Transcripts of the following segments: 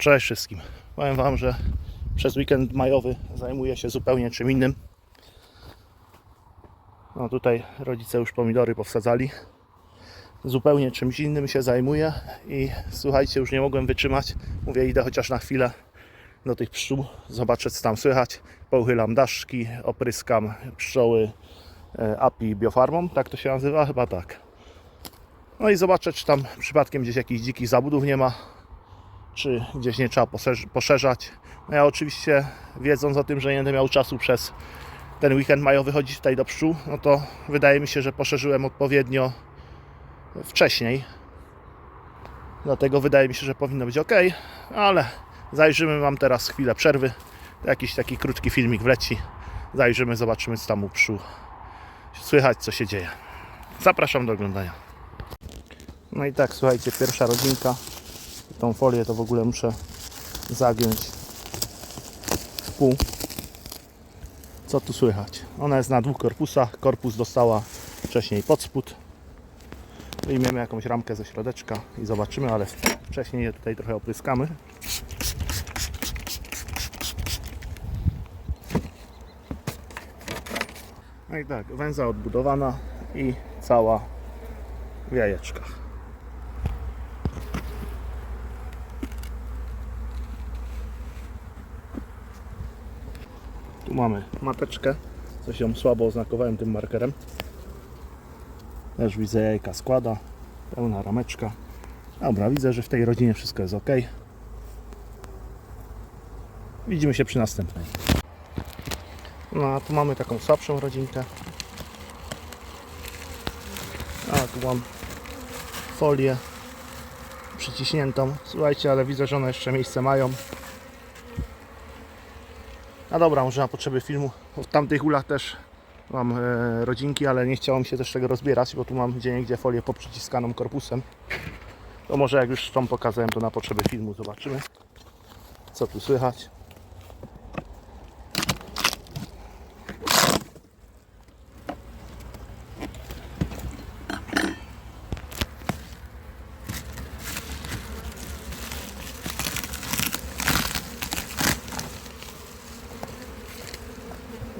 Cześć wszystkim. Powiem Wam, że przez weekend majowy zajmuję się zupełnie czym innym. No tutaj rodzice już pomidory powsadzali. Zupełnie czymś innym się zajmuję i słuchajcie, już nie mogłem wytrzymać. Mówię, idę chociaż na chwilę do tych pszczół, zobaczę co tam słychać. Pouchylam daszki, opryskam pszczoły e, API biofarmą, tak to się nazywa? Chyba tak. No i zobaczę, czy tam przypadkiem gdzieś jakichś dzikich zabudów nie ma, czy gdzieś nie trzeba poszerz- poszerzać. No ja oczywiście wiedząc o tym, że nie będę miał czasu przez ten weekend majowy chodzić tutaj do pszczół, no to wydaje mi się, że poszerzyłem odpowiednio wcześniej. Dlatego wydaje mi się, że powinno być ok, ale zajrzymy, mam teraz chwilę przerwy. Jakiś taki krótki filmik wleci. Zajrzymy, zobaczymy co tam u pszczół słychać, co się dzieje. Zapraszam do oglądania. No i tak, słuchajcie, pierwsza rodzinka. Tą folię to w ogóle muszę zagiąć w pół. Co tu słychać? Ona jest na dwóch korpusach. Korpus dostała wcześniej pod spód. Wyjmiemy jakąś ramkę ze środeczka i zobaczymy, ale wcześniej je tutaj trochę opryskamy. No i tak, węza odbudowana i cała w jajeczkach. Tu mamy mateczkę. Coś ją słabo oznakowałem tym markerem. Też widzę jajka składa. Pełna rameczka. Dobra, widzę, że w tej rodzinie wszystko jest ok. Widzimy się przy następnej. No a tu mamy taką słabszą rodzinkę. A tu mam folię przyciśniętą. Słuchajcie, ale widzę, że one jeszcze miejsce mają. A dobra, może na potrzeby filmu. W tamtych ulach też mam e, rodzinki, ale nie chciało mi się też tego rozbierać, bo tu mam gdzie niegdzie folię poprzyciskaną korpusem. To może jak już tą pokazałem, to na potrzeby filmu zobaczymy, co tu słychać.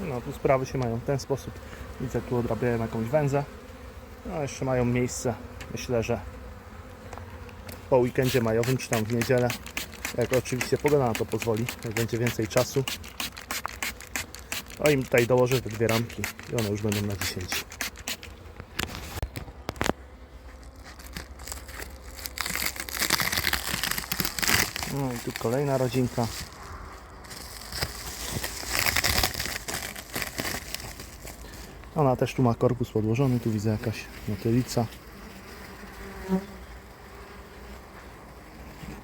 No tu sprawy się mają w ten sposób. Widzę tu odrabiają jakąś węzę. No jeszcze mają miejsce. Myślę, że po weekendzie majowym czy tam w niedzielę. Jak oczywiście pogoda na to pozwoli, jak będzie więcej czasu. No im tutaj dołożę te dwie ramki i one już będą na 10. No i tu kolejna rodzinka. Ona też tu ma korpus podłożony, tu widzę jakaś motylica.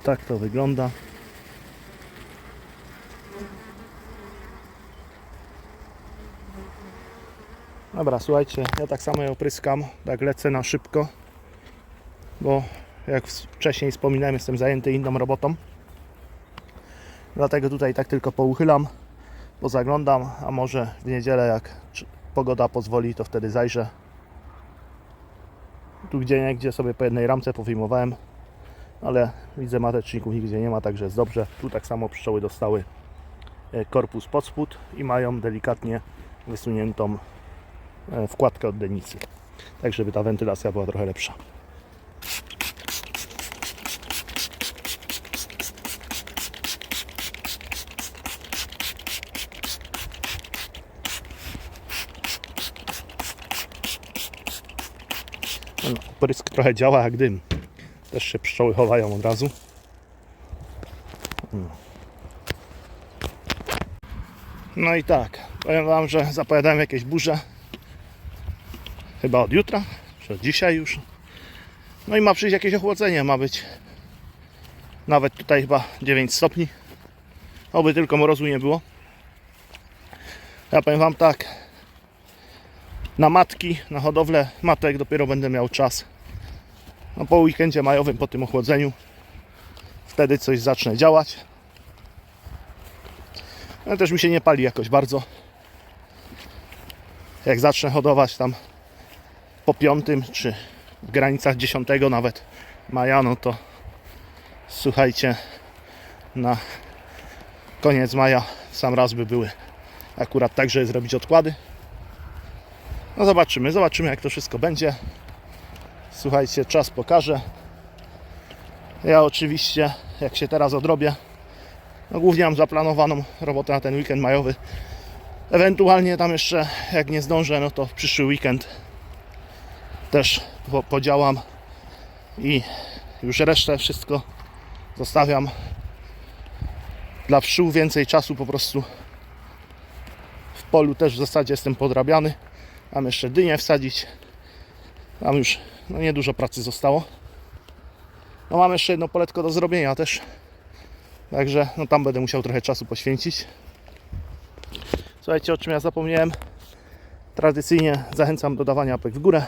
Tak to wygląda. Dobra, słuchajcie, ja tak samo ją pryskam, tak lecę na szybko, bo jak wcześniej wspominałem, jestem zajęty inną robotą. Dlatego tutaj tak tylko pouchylam, pozaglądam, a może w niedzielę jak pogoda pozwoli, to wtedy zajrzę. Tu gdzie niegdzie sobie po jednej ramce powyjmowałem, ale widzę mateczników nigdzie nie ma, także jest dobrze. Tu tak samo pszczoły dostały e, korpus pod spód i mają delikatnie wysuniętą e, wkładkę od denicy. Tak, żeby ta wentylacja była trochę lepsza. No, prysk trochę działa jak dym. Też się pszczoły chowają od razu. Mm. No i tak, powiem Wam, że zapowiadałem jakieś burze. Chyba od jutra, czy od dzisiaj już. No i ma przyjść jakieś ochłodzenie, ma być nawet tutaj chyba 9 stopni. Oby tylko mrozu nie było. Ja powiem Wam tak, na matki, na hodowlę matek dopiero będę miał czas. No po weekendzie majowym, po tym ochłodzeniu. Wtedy coś zacznę działać. Ale też mi się nie pali jakoś bardzo. Jak zacznę hodować tam po piątym, czy w granicach 10 nawet maja, no to słuchajcie, na koniec maja sam raz by były akurat tak, żeby zrobić odkłady. No zobaczymy, zobaczymy jak to wszystko będzie. Słuchajcie, czas pokaże. Ja oczywiście, jak się teraz odrobię, no głównie mam zaplanowaną robotę na ten weekend majowy. Ewentualnie tam jeszcze, jak nie zdążę, no to w przyszły weekend też po, podziałam i już resztę wszystko zostawiam dla pszczół więcej czasu po prostu w polu też w zasadzie jestem podrabiany mam jeszcze dynię wsadzić. Tam już no niedużo pracy zostało. No mam jeszcze jedno poletko do zrobienia też. Także no tam będę musiał trochę czasu poświęcić. Słuchajcie o czym ja zapomniałem. Tradycyjnie zachęcam do dawania apek w górę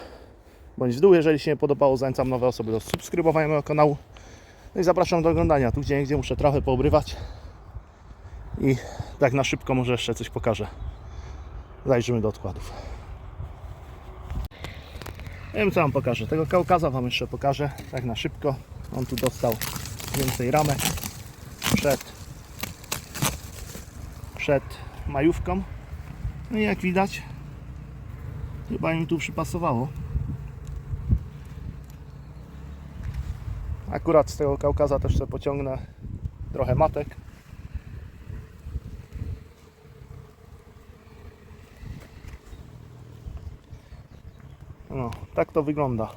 bądź w dół jeżeli się nie podobało. Zachęcam nowe osoby do subskrybowania mojego kanału. No i zapraszam do oglądania tu gdzie, gdzie muszę trochę poobrywać. I tak na szybko może jeszcze coś pokażę. Zajrzymy do odkładów. Nie wiem co Wam pokażę. Tego Kaukaza Wam jeszcze pokażę tak na szybko. On tu dostał więcej ramek przed, przed majówką. No i jak widać chyba im tu przypasowało. Akurat z tego Kaukaza też sobie pociągnę trochę matek. Tak to wygląda.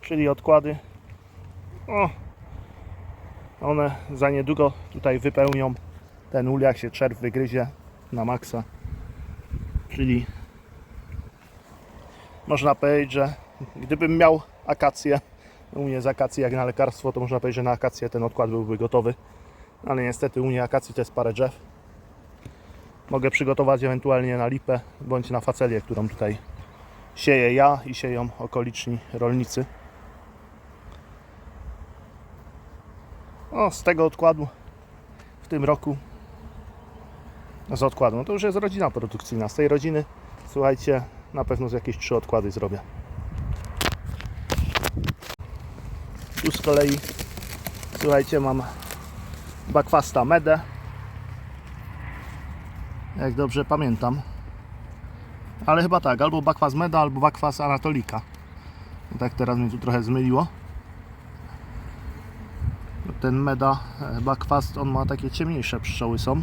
Czyli odkłady. O, one za niedługo tutaj wypełnią ten ul, jak się czerw wygryzie na maksa. Czyli można powiedzieć, że gdybym miał akację, u mnie z akacji jak na lekarstwo, to można powiedzieć, że na akację ten odkład byłby gotowy. Ale niestety u mnie akacji to jest parę drzew. Mogę przygotować ewentualnie na lipę bądź na facelię, którą tutaj sieję ja i sieją okoliczni rolnicy. O, z tego odkładu w tym roku z odkładu, no to już jest rodzina produkcyjna. Z tej rodziny, słuchajcie, na pewno z jakieś trzy odkłady zrobię. Tu z kolei, słuchajcie, mam bakwasta medę. Jak dobrze pamiętam. Ale chyba tak, albo bakwas meda, albo bakwas anatolika. Tak teraz mnie tu trochę zmyliło. Ten meda, e, bakwas, on ma takie ciemniejsze pszczoły są.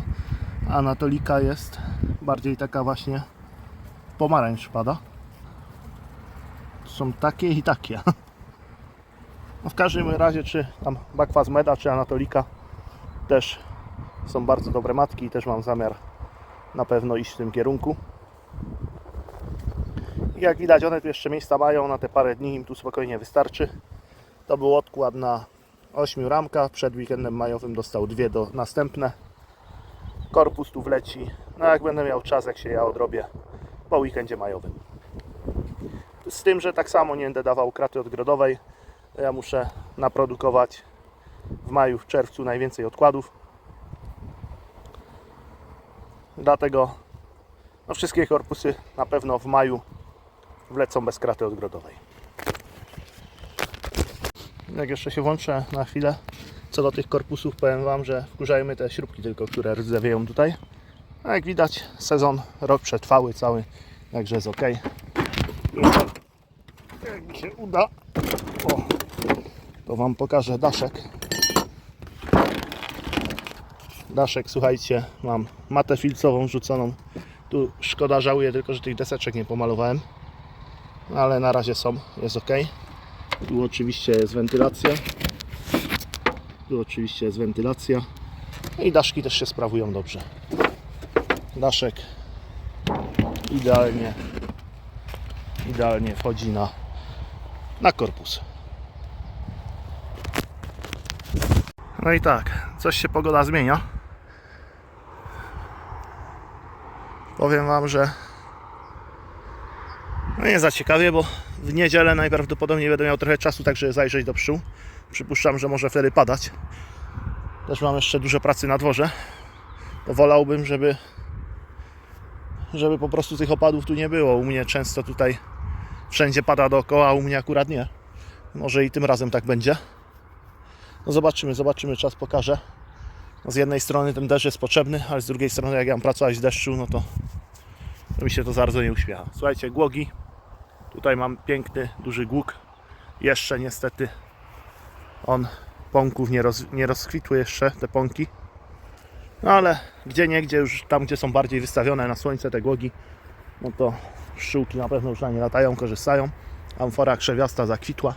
Anatolika jest bardziej taka właśnie pomarańcz pada. Są takie i takie. No w każdym razie, czy tam bakwas meda, czy anatolika też są bardzo dobre matki i też mam zamiar na pewno iść w tym kierunku. Jak widać, one tu jeszcze miejsca mają, na te parę dni im tu spokojnie wystarczy. To był odkład na 8 ramkach, przed weekendem majowym dostał dwie do następne. Korpus tu wleci, no jak będę miał czas, jak się ja odrobię po weekendzie majowym. Z tym, że tak samo nie będę dawał kraty odgrodowej, ja muszę naprodukować w maju, w czerwcu najwięcej odkładów. Dlatego no wszystkie korpusy na pewno w maju wlecą bez kraty odgrodowej. Jak jeszcze się włączę na chwilę, co do tych korpusów powiem Wam, że wkurzajmy te śrubki tylko, które rdzewieją tutaj. A jak widać sezon, rok przetrwały cały, także jest ok. Jak mi się uda, o, to Wam pokażę daszek. Daszek, słuchajcie, mam matę filcową rzuconą. Tu szkoda, żałuję tylko, że tych deseczek nie pomalowałem ale na razie są, jest ok. Tu oczywiście jest wentylacja. Tu oczywiście jest wentylacja. I daszki też się sprawują dobrze. Daszek idealnie idealnie wchodzi na, na korpus. No i tak, coś się pogoda zmienia. Powiem Wam, że no nie za ciekawie, bo w niedzielę najprawdopodobniej będę miał trochę czasu, także zajrzeć do pszczół. Przypuszczam, że może wtedy padać. Też mam jeszcze dużo pracy na dworze. To wolałbym, żeby żeby po prostu tych opadów tu nie było. U mnie często tutaj wszędzie pada dookoła, a u mnie akurat nie. Może i tym razem tak będzie. No zobaczymy, zobaczymy, czas pokaże. no z jednej strony ten deszcz jest potrzebny, ale z drugiej strony jak ja mam pracować w deszczu, no to, to mi się to bardzo nie uśmiecha. Słuchajcie, głogi. Tutaj mam piękny, duży głóg. Jeszcze niestety on pąków nie, roz, nie rozkwitły jeszcze, te pąki. No ale gdzie nie, gdzie już tam, gdzie są bardziej wystawione na słońce te głogi, no to pszczółki na pewno już na nie latają, korzystają. Amfora krzewiasta zakwitła.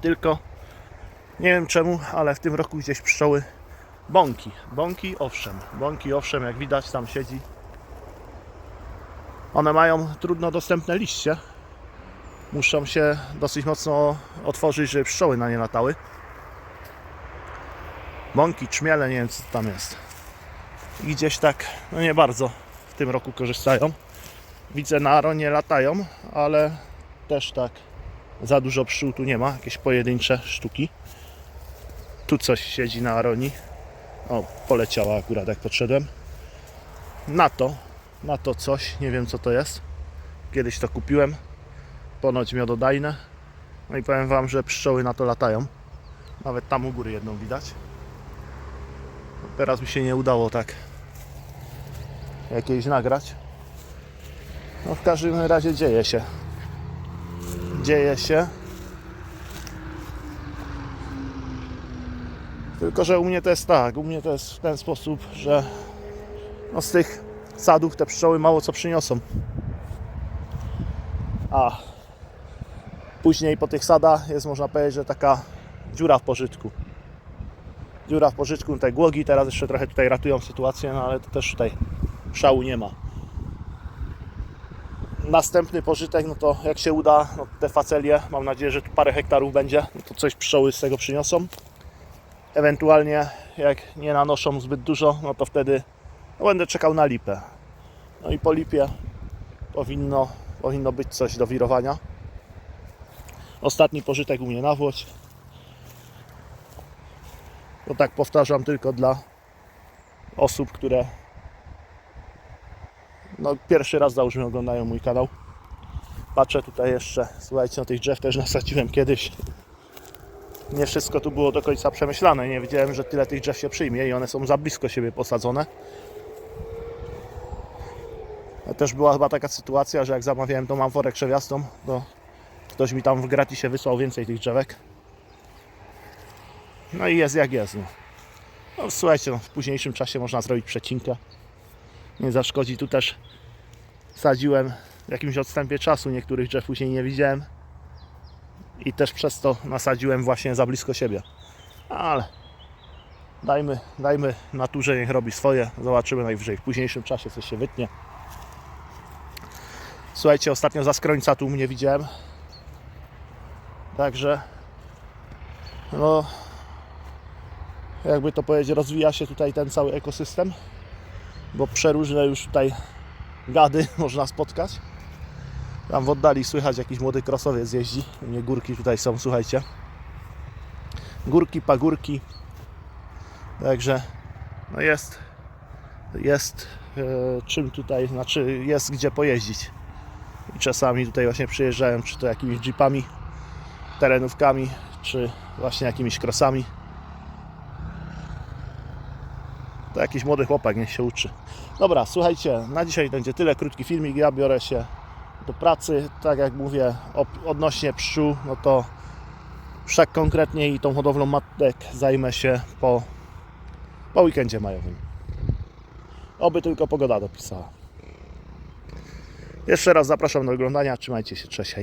Tylko nie wiem czemu, ale w tym roku gdzieś pszczoły bąki. Bąki owszem, bąki owszem, jak widać tam siedzi. One mają trudno dostępne liście. Muszą się dosyć mocno otworzyć, żeby pszczoły na nie latały. Bąki, czmiele, nie wiem co tam jest. I gdzieś tak, no nie bardzo w tym roku korzystają. Widzę na aronie latają, ale też tak za dużo pszczół tu nie ma, jakieś pojedyncze sztuki. Tu coś siedzi na aroni. O, poleciała akurat jak podszedłem. Na to, na to coś, nie wiem co to jest. Kiedyś to kupiłem. Ponoć miododajne. No i powiem Wam, że pszczoły na to latają. Nawet tam u góry jedną widać. Teraz mi się nie udało tak jakieś nagrać. No w każdym razie dzieje się. Dzieje się. Tylko, że u mnie to jest tak, u mnie to jest w ten sposób, że no z tych sadów te pszczoły mało co przyniosą. A później po tych sadach jest można powiedzieć, że taka dziura w pożytku. Dziura w pożytku, te głogi teraz jeszcze trochę tutaj ratują sytuację, no ale to też tutaj szału nie ma. Następny pożytek, no to jak się uda, no te facelie, mam nadzieję, że tu parę hektarów będzie, no to coś pszczoły z tego przyniosą. Ewentualnie jak nie nanoszą zbyt dużo, no to wtedy no będę czekał na lipę. No i po lipie powinno, powinno być coś do wirowania. Ostatni pożytek u mnie na Włoś. To tak powtarzam tylko dla osób, które no pierwszy raz załóżmy oglądają mój kanał. Patrzę tutaj jeszcze, słuchajcie, no tych drzew też nasadziłem kiedyś. Nie wszystko tu było do końca przemyślane. Nie wiedziałem, że tyle tych drzew się przyjmie i one są za blisko siebie posadzone. Też była chyba taka sytuacja, że jak zamawiałem tą amforę krzewiastą, to ktoś mi tam w gratisie wysłał więcej tych drzewek. No i jest jak jest. No. No, słuchajcie, no, w późniejszym czasie można zrobić przecinkę. Nie zaszkodzi. Tu też sadziłem w jakimś odstępie czasu. Niektórych drzew później nie widziałem. I też przez to nasadziłem właśnie za blisko siebie. Ale dajmy, dajmy naturze niech robi swoje. Zobaczymy najwyżej w późniejszym czasie coś się wytnie. Słuchajcie, ostatnio za skrońca tu mnie widziałem. Także no jakby to powiedzieć, rozwija się tutaj ten cały ekosystem, bo przeróżne już tutaj gady można spotkać. Tam w oddali słychać jakiś młody krosowiec jeździ. U mnie górki tutaj są, słuchajcie. Górki, pagórki. Także no jest jest e, czym tutaj, znaczy jest gdzie pojeździć. I czasami tutaj właśnie przyjeżdżają, czy to jakimiś jeepami, terenówkami, czy właśnie jakimiś krosami. To jakiś młody chłopak, niech się uczy. Dobra, słuchajcie, na dzisiaj będzie tyle. Krótki filmik. Ja biorę się do pracy. Tak jak mówię, odnośnie pszczół, no to wszak konkretnie i tą hodowlą matek zajmę się po, po weekendzie majowym. Oby tylko pogoda dopisała. Jeszcze raz zapraszam do oglądania. Trzymajcie się, cześć.